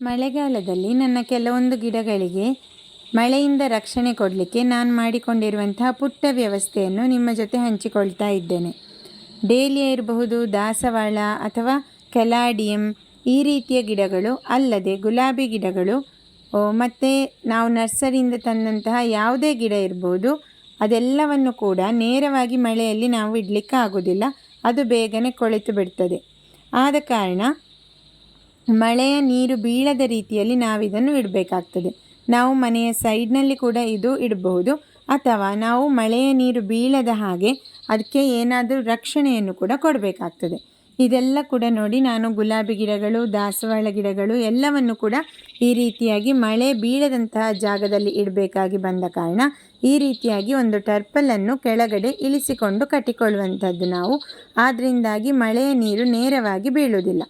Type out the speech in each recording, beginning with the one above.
ಮಳೆಗಾಲದಲ್ಲಿ ನನ್ನ ಕೆಲವೊಂದು ಗಿಡಗಳಿಗೆ ಮಳೆಯಿಂದ ರಕ್ಷಣೆ ಕೊಡಲಿಕ್ಕೆ ನಾನು ಮಾಡಿಕೊಂಡಿರುವಂತಹ ಪುಟ್ಟ ವ್ಯವಸ್ಥೆಯನ್ನು ನಿಮ್ಮ ಜೊತೆ ಹಂಚಿಕೊಳ್ತಾ ಇದ್ದೇನೆ. ಡೇಲಿಯ ಇರಬಹುದು, ದಾಸವಾಳ ಅಥವಾ ಕೆಲಾಡಿಯಂ ಈ ರೀತಿಯ ಗಿಡಗಳು ಅಲ್ಲದೆ ಗುಲಾಬಿ ಗಿಡಗಳು. ಮತ್ತು ನಾವು ನರ್ಸರಿಯಿಂದ ತಂದಂತಹ ಯಾವುದೇ ಗಿಡ ಇರ್ಬೋದು ಅದೆಲ್ಲವನ್ನು ಕೂಡ ನೇರವಾಗಿ ಮಳೆಯಲ್ಲಿ ನಾವು ಇಡಲಿಕ್ಕೆ ಆಗೋದಿಲ್ಲ. ಅದು ಬೇಗನೆ ಕೊಳೆತು ಬಿಡ್ತದೆ. ಆದ ಕಾರಣ ಮಳೆಯ ನೀರು ಬೀಳದ ರೀತಿಯಲ್ಲಿ ನಾವಿದನ್ನು ಇಡಬೇಕಾಗ್ತದೆ. ನಾವು ಮನೆಯ ಸೈಡ್ನಲ್ಲಿ ಕೂಡ ಇದು ಇಡಬಹುದು. ಅಥವಾ ನಾವು ಮಳೆಯ ನೀರು ಬೀಳದ ಹಾಗೆ ಅದಕ್ಕೆ ಏನಾದರೂ ರಕ್ಷಣೆಯನ್ನು ಕೂಡ ಕೊಡಬೇಕಾಗ್ತದೆ. ಇದೆಲ್ಲ ಕೂಡ ನೋಡಿ ನಾನು ಗುಲಾಬಿ ಗಿಡಗಳು, ದಾಸವಾಳ ಗಿಡಗಳು ಎಲ್ಲವನ್ನು ಕೂಡ ಈ ರೀತಿಯಾಗಿ ಮಳೆ ಬೀಳದಂತಹ ಜಾಗದಲ್ಲಿ ಇಡಬೇಕಾಗಿ ಬಂದ ಕಾರಣ ಈ ರೀತಿಯಾಗಿ ಒಂದು ಟರ್ಪಲನ್ನು ಕೆಳಗಡೆ ಇಳಿಸಿಕೊಂಡು ಕಟ್ಟಿಕೊಳ್ಳುವಂಥದ್ದು ನಾವು. ಆದ್ದರಿಂದಾಗಿ ಮಳೆಯ ನೀರು ನೇರವಾಗಿ ಬೀಳುವುದಿಲ್ಲ.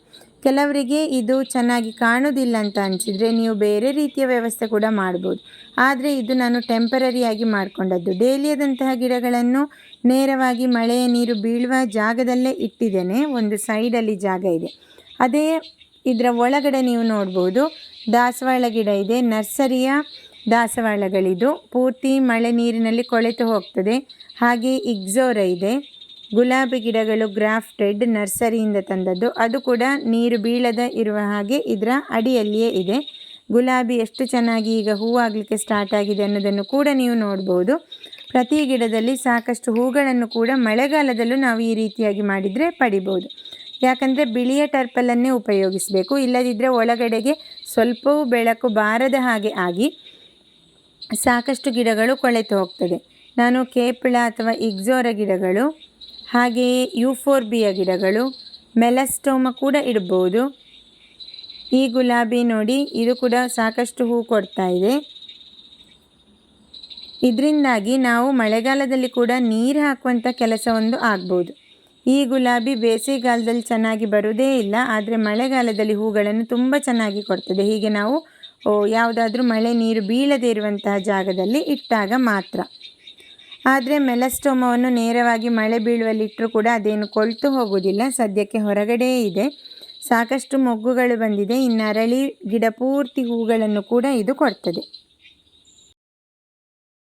ಕೆಲವರಿಗೆ ಇದು ಚೆನ್ನಾಗಿ ಕಾಣೋದಿಲ್ಲ ಅಂತ ಅನಿಸಿದರೆ ನೀವು ಬೇರೆ ರೀತಿಯ ವ್ಯವಸ್ಥೆ ಕೂಡ ಮಾಡ್ಬೋದು. ಆದರೆ ಇದು ನಾನು ಟೆಂಪರರಿಯಾಗಿ ಮಾಡಿಕೊಂಡದ್ದು. ಡೇಲಿಯಾದಂತಹ ಗಿಡಗಳನ್ನು ನೇರವಾಗಿ ಮಳೆಯ ನೀರು ಬೀಳುವ ಜಾಗದಲ್ಲೇ ಇಟ್ಟಿದ್ದೇನೆ. ಒಂದು ಸೈಡಲ್ಲಿ ಜಾಗ ಇದೆ. ಅದೇ ಇದರ ಒಳಗಡೆ ನೀವು ನೋಡ್ಬೋದು, ದಾಸವಾಳ ಗಿಡ ಇದೆ. ನರ್ಸರಿಯ ದಾಸವಾಳಗಳಿದು. ಪೂರ್ತಿ ಮಳೆ ನೀರಿನಲ್ಲಿ ಕೊಳೆತು ಹೋಗ್ತದೆ. ಹಾಗೆ ಇಗ್ಜೋರ ಇದೆ. ಗುಲಾಬಿ ಗಿಡಗಳು ಗ್ರಾಫ್ಟೆಡ್ ನರ್ಸರಿಯಿಂದ ತಂದದ್ದು. ಅದು ಕೂಡ ನೀರು ಬೀಳದ ಇರುವ ಹಾಗೆ ಇದರ ಅಡಿಯಲ್ಲಿಯೇ ಇದೆ. ಗುಲಾಬಿ ಎಷ್ಟು ಚೆನ್ನಾಗಿ ಈಗ ಹೂವಾಗಲಿಕ್ಕೆ ಸ್ಟಾರ್ಟ್ ಆಗಿದೆ ಅನ್ನೋದನ್ನು ಕೂಡ ನೀವು ನೋಡ್ಬೋದು. ಪ್ರತಿ ಗಿಡದಲ್ಲಿ ಸಾಕಷ್ಟು ಹೂಗಳನ್ನು ಕೂಡ ಮಳೆಗಾಲದಲ್ಲೂ ನಾವು ಈ ರೀತಿಯಾಗಿ ಮಾಡಿದರೆ ಪಡಿಬೋದು. ಯಾಕಂದರೆ ಬಿಳಿಯ ಟರ್ಪಲನ್ನೇ ಉಪಯೋಗಿಸಬೇಕು. ಇಲ್ಲದಿದ್ದರೆ ಒಳಗಡೆಗೆ ಸ್ವಲ್ಪವೂ ಬೆಳಕು ಬಾರದ ಹಾಗೆ ಆಗಿ ಸಾಕಷ್ಟು ಗಿಡಗಳು ಕೊಳೆತು ಹೋಗ್ತದೆ. ನಾನು ಕೇಪಳ ಅಥವಾ ಇಗ್ಜೋರ ಗಿಡಗಳು ಹಾಗೆಯೇ ಯುಫೋರ್ಬಿಯ ಗಿಡಗಳು, ಮೆಲಸ್ಟೋಮ ಕೂಡ ಇಡ್ಬೋದು. ಈ ಗುಲಾಬಿ ನೋಡಿ ಇದು ಕೂಡ ಸಾಕಷ್ಟು ಹೂ ಕೊಡ್ತಾ ಇದೆ. ಇದರಿಂದಾಗಿ ನಾವು ಮಳೆಗಾಲದಲ್ಲಿ ಕೂಡ ನೀರು ಹಾಕುವಂಥ ಒಂದು ಆಗ್ಬೋದು. ಈ ಗುಲಾಬಿ ಬೇಸಿಗೆಗಾಲದಲ್ಲಿ ಚೆನ್ನಾಗಿ ಬರುವುದೇ ಇಲ್ಲ, ಆದರೆ ಮಳೆಗಾಲದಲ್ಲಿ ಹೂಗಳನ್ನು ತುಂಬ ಚೆನ್ನಾಗಿ ಕೊಡ್ತದೆ. ಹೀಗೆ ನಾವು ಯಾವುದಾದ್ರೂ ಮಳೆ ನೀರು ಬೀಳದೇ ಇರುವಂತಹ ಜಾಗದಲ್ಲಿ ಇಟ್ಟಾಗ ಮಾತ್ರ. ಆದರೆ ಮೆಲಸ್ಟೋಮವನ್ನು ನೇರವಾಗಿ ಮಳೆ ಬೀಳುವಲ್ಲಿಟ್ಟರೂ ಕೂಡ ಅದೇನು ಕೊಳ್ತು ಹೋಗುವುದಿಲ್ಲ. ಸದ್ಯಕ್ಕೆ ಹೊರಗಡೆಯೇ ಇದೆ. ಸಾಕಷ್ಟು ಮೊಗ್ಗುಗಳು ಬಂದಿದೆ. ಇನ್ನು ಅರಳಿ ಗಿಡ ಪೂರ್ತಿ ಹೂಗಳನ್ನು ಕೂಡ ಇದು ಕೊಡ್ತದೆ.